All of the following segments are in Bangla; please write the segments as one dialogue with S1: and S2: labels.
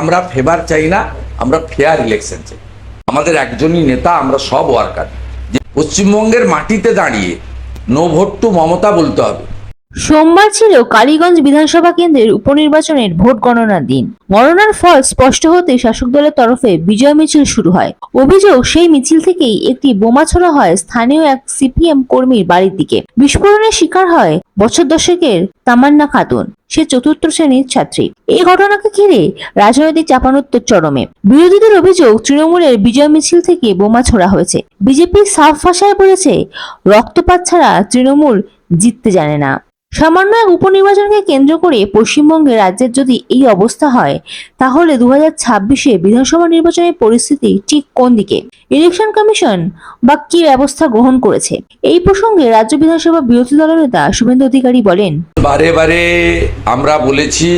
S1: আমরা ফেভার চাই না, আমরা ফেয়ার ইলেকশন চাই। আমাদের একজনই নেতা, আমরা সব ওয়ার্কার যে পশ্চিমবঙ্গের মাটিতে দাঁড়িয়ে নো ভোট টু মমতা বলতে হবে।
S2: সোমবার ছিল কালীগঞ্জ বিধানসভা কেন্দ্রের উপনির্বাচনের ভোট গণনার দিন। গণনার ফল স্পষ্ট হতে শাসক দলের তরফে বিজয় মিছিল শুরু হয়। অভিযোগ, সেই মিছিল থেকেই একটি বোমা ছোড়া হয় স্থানীয় এক সিপিএম কর্মীর বাড়ির দিকে। বিস্ফোরণের শিকার হয় বছর দশেকের তামান্না খাতুন। সে চতুর্থ শ্রেণির ছাত্রী। এই ঘটনাকে ঘিরে রাজনৈতিক চাপানোত্তর চরমে। বিরোধীদের অভিযোগ, তৃণমূলের বিজয় মিছিল থেকে বোমা ছোড়া হয়েছে। বিজেপি সাফ ভাষায় বলেছে, রক্তপাত ছাড়া তৃণমূল জিততে জানে না। সামান্য এক উপনির্বাচনকে কেন্দ্র করে পশ্চিমবঙ্গে রাজ্যের যদি এই অবস্থা হয়, তাহলে দু হাজার ছাব্বিশে বিধানসভা নির্বাচনের পরিস্থিতি ঠিক কোন দিকে? ইলেকশন কমিশন বা কি ব্যবস্থা গ্রহণ করেছে? এই প্রসঙ্গে রাজ্য বিধানসভা বিরোধী দলের নেতা শুভেন্দু অধিকারী বলেন,
S1: বারে বারে আমরা বলেছি,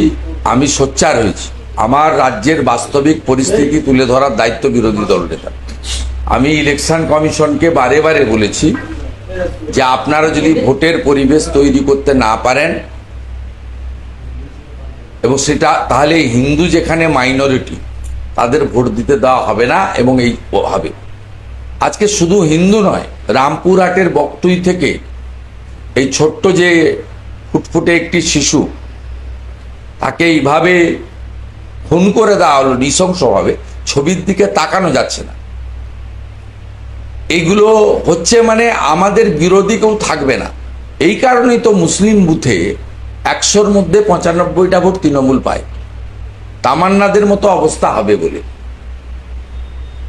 S1: আমি সোচ্চার হয়েছি। আমার রাজ্যের বাস্তবিক পরিস্থিতি তুলে ধরার দায়িত্ব বিরোধী দল নেতা। আমি ইলেকশন কমিশনকে বারে বারে বলেছি যে আপনারা যদি ভোটের পরিবেশ তৈরি করতে না পারেন, এবং সেটা তাহলে হিন্দু যেখানে মাইনরিটি তাদের ভোট দিতে দেওয়া হবে না এবং এই হবে। আজকে শুধু হিন্দু নয়, রামপুরহাটের বক্তুই থেকে এই ছোট্ট যে ফুটফুটে একটি শিশু, তাকে এইভাবে খুন করে দেওয়া হলো, নৃশংসভাবে, ছবির দিকে তাকানো যাচ্ছে না। এইগুলো হচ্ছে মানে আমাদের বিরোধী কেউ থাকবে না। এই কারণেই তো মুসলিম বুথে একশোর মধ্যে পঁচানব্বইটা ভোট তৃণমূল পায়। তামান্নাদের মতো অবস্থা হবে বলে।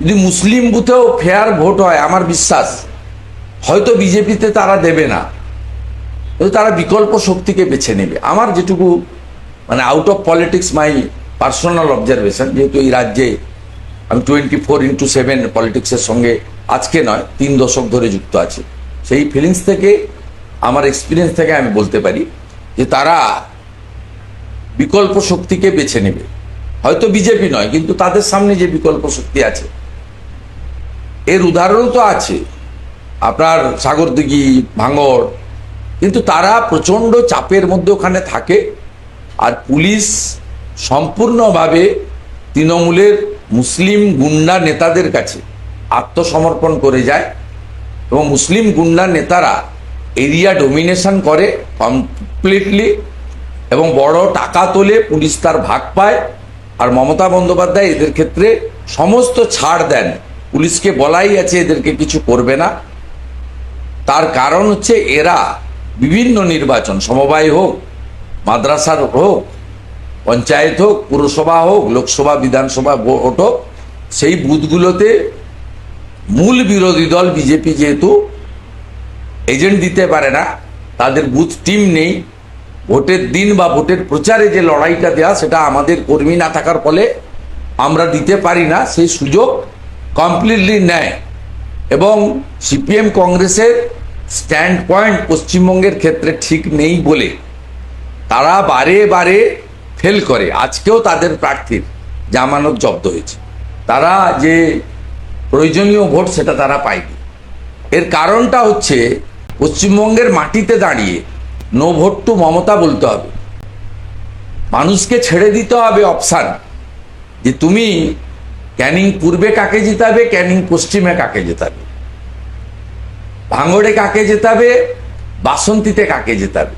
S1: যদি মুসলিম বুথেও ফেয়ার ভোট হয়, আমার বিশ্বাস, হয়তো বিজেপিতে তারা দেবে না। তারা বিকল্প শক্তিকে বেছে নেবে। আমার যেটুকু মানে out of politics my personal observation যেহেতু এই রাজ্যে আমি টোয়েন্টি ফোর ইন্টু সেভেন পলিটিক্সের সঙ্গে আজকে নয়, তিন দশক ধরে যুক্ত আছে। সেই ফিলিংস থেকে, আমার এক্সপিরিয়েন্স থেকে আমি বলতে পারি যে তারা বিকল্প শক্তিকে বেছে নেবে। হয়তো বিজেপি নয়, কিন্তু তাদের সামনে যে বিকল্প শক্তি আছে, এর উদাহরণও তো আছে। আপনার সাগরদিঘি, ভাঙড়, কিন্তু তারা প্রচণ্ড চাপের মধ্যে ওখানে থাকে আর পুলিশ সম্পূর্ণভাবে তৃণমূলের মুসলিম গুন্ডা নেতাদের কাছে আত্মসমর্পণ করে যায় এবং মুসলিম গুন্ডা নেতারা এরিয়া ডোমিনেশন করে কমপ্লিটলি এবং বড় টাকা তোলে পুলিশ তার ভাগ পায় আর মমতা বন্দ্যোপাধ্যায় এদের ক্ষেত্রে সমস্ত ছাড় দেন। পুলিশকে বলাই আছে এদেরকে কিছু করবে না। তার কারণ হচ্ছে এরা বিভিন্ন নির্বাচন, সমবায় হোক, মাদ্রাসার হোক, পঞ্চায়েত হোক, পুরসভা হোক, লোকসভা, বিধানসভা ভোট হোক, সেই বুথগুলোতে মূল বিরোধী দল বিজেপি যেহেতু এজেন্ট দিতে পারে না, তাদের বুথ টিম নেই, ভোটের দিন বা ভোটের প্রচারে যে লড়াইটা দেওয়া সেটা আমাদের কর্মী না থাকার ফলে আমরা দিতে পারি না, সেই সুযোগ কমপ্লিটলি নেয়। এবং সিপিএম কংগ্রেসের স্ট্যান্ড পয়েন্ট পশ্চিমবঙ্গের ক্ষেত্রে ঠিক নেই বলে তারা বারে বারে ফেল করে। আজকেও তাদের প্রার্থীর জামানত জব্দ হয়েছে। তারা যে প্রয়োজনীয় ভোট সেটা তারা পায়নি। এর কারণটা হচ্ছে পশ্চিমবঙ্গের মাটিতে দাঁড়িয়ে নো ভোট টু মমতা বলতে হবে। মানুষকে ছেড়ে দিতে হবে অপশান যে তুমি ক্যানিং পূর্বে কাকে জিতাবে, ক্যানিং পশ্চিমে কাকে জেতাবে? ভাঙড়ে কাকে জেতাবে, বাসন্তীতে কাকে জেতাবে?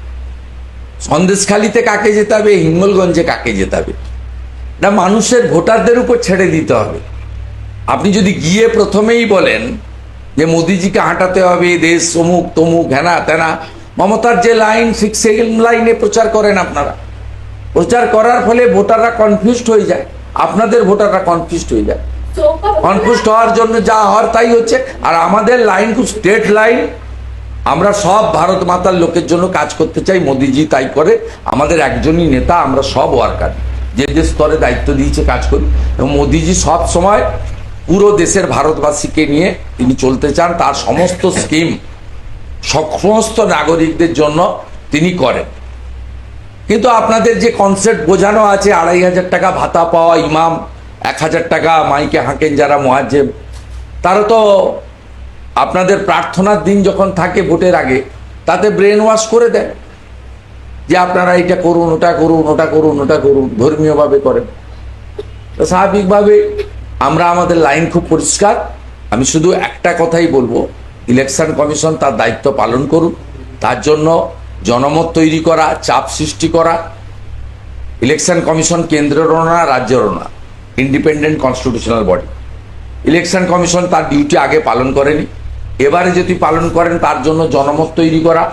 S1: সন্দেশখালিতে কাকে জেতাবে, হিঙ্গলগঞ্জে কাকে জেতাবে? না মানুষের ভোটারদের উপর ছেড়ে দিতে হবে। আপনি যদি গিয়ে প্রথমেই বলেন যে মোদিজিকে হাঁটাতে হবে, দেশ অমুক তমুক, হেনা তেনা, মমতার যে লাইন, ঠিক সেই লাইনে প্রচার করেন আপনারা। প্রচার করার ফলে ভোটাররা কনফিউজড হয়ে যায়। আপনাদের ভোটাররা কনফিউজড হয়ে যায়। কনফিউজড হওয়ার জন্য যা হওয়ার তাই হচ্ছে। আর আমাদের লাইন খুব স্টেট লাইন আমরা সব ভারত মাতার লোকের জন্য কাজ করতে চাই, মোদিজি তাই করে। আমাদের একজনই নেতা, আমরা সব ওয়ার্কার যে যে স্তরে দায়িত্ব দিয়েছে কাজ করি। এবং মোদিজি সব সময় পুরো দেশের ভারতবাসীকে নিয়ে তিনি চলতে চান, তার সমস্ত স্কিম সমস্ত নাগরিকদের জন্য তিনি করেন। কিন্তু আপনাদের যে কনসেপ্ট বোঝানো আছে, আড়াই হাজার টাকা ভাতা পাওয়া ইমাম, এক হাজার টাকা মাইকে হাঁকেন যারা মহাজেব তারা তো আপনাদের প্রার্থনার দিন যখন থাকে ভোটের আগে, তাতে ব্রেন ওয়াশ করে দেয় যে আপনারা এটা করুন, ওটা করুন ওটা করুন ওটা করুন, ধর্মীয়ভাবে করেন। স্বাভাবিকভাবে আমরা আমাদের লাইন খুব পরিষ্কার। আমি শুধু একটা কথাই বলব, ইলেকশন কমিশন তার দায়িত্ব পালন করুক, তার জন্য জনমত তৈরি করা, চাপ সৃষ্টি করা, ইলেকশন কমিশন কেন্দ্রেরও না রাজ্যেরও না independent constitutional body election commission তার ডিউটি আগে পালন করেনি। এবারে যদি পালন করেন, তার জন্য জনমত তৈরি করা,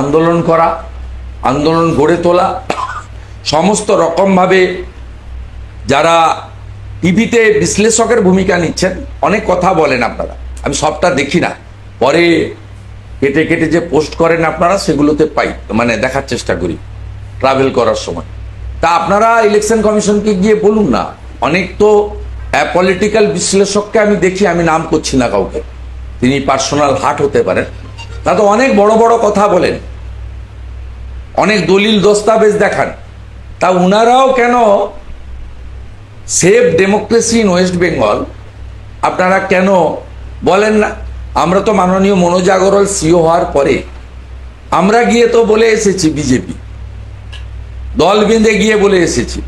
S1: আন্দোলন করা, আন্দোলন গড়ে তোলা, সমস্ত রকমভাবে যারা টিভিতে বিশ্লেষকের ভূমিকা নিচ্ছেন। অনেক কথা বলেন আপনারা। আমি সবটা দেখি না। পরে কেটে কেটে যে পোস্ট করেন আপনারা, সেগুলোতে পাই। মানে দেখার চেষ্টা করি ট্রাভেল করার সময়। তা আপনারা ইলেকশন কমিশনকে গিয়ে বলুন না। অনেক তো পলিটিক্যাল বিশ্লেষককে আমি দেখি, আমি নাম করছি না কাউকে। তিনি পার্সোনাল হার্ট হতে পারেন। তা তো অনেক বড় বড় কথা বলেন। অনেক দলিল দস্তাবেজ দেখান। তা উনারাও কেন save democracy in West Bengal, আপনারা কেন বলেন না? আমরা তো মাননীয় মনোজ আগরওয়াল সিও হওয়ার পরে আমরা গিয়ে তো বলে এসেছি বিজেপি। দল বেঁধে গিয়ে বলে এসেছি।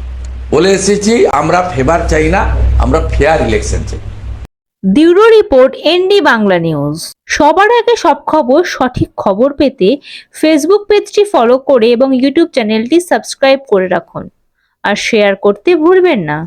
S1: বলে এসেছি, আমরা ফেভার চাই না, আমরা ফেয়ার ইলেকশন চাই।
S2: Bureau report ND Bangla news. সবার আগে সব খবর, সঠিক খবর পেতে ফেসবুক পেজটি ফলো করে এবং ইউটিউব চ্যানেলটি সাবস্ক্রাইব করে রাখুন। আর শেয়ার করতে ভুলবেন না।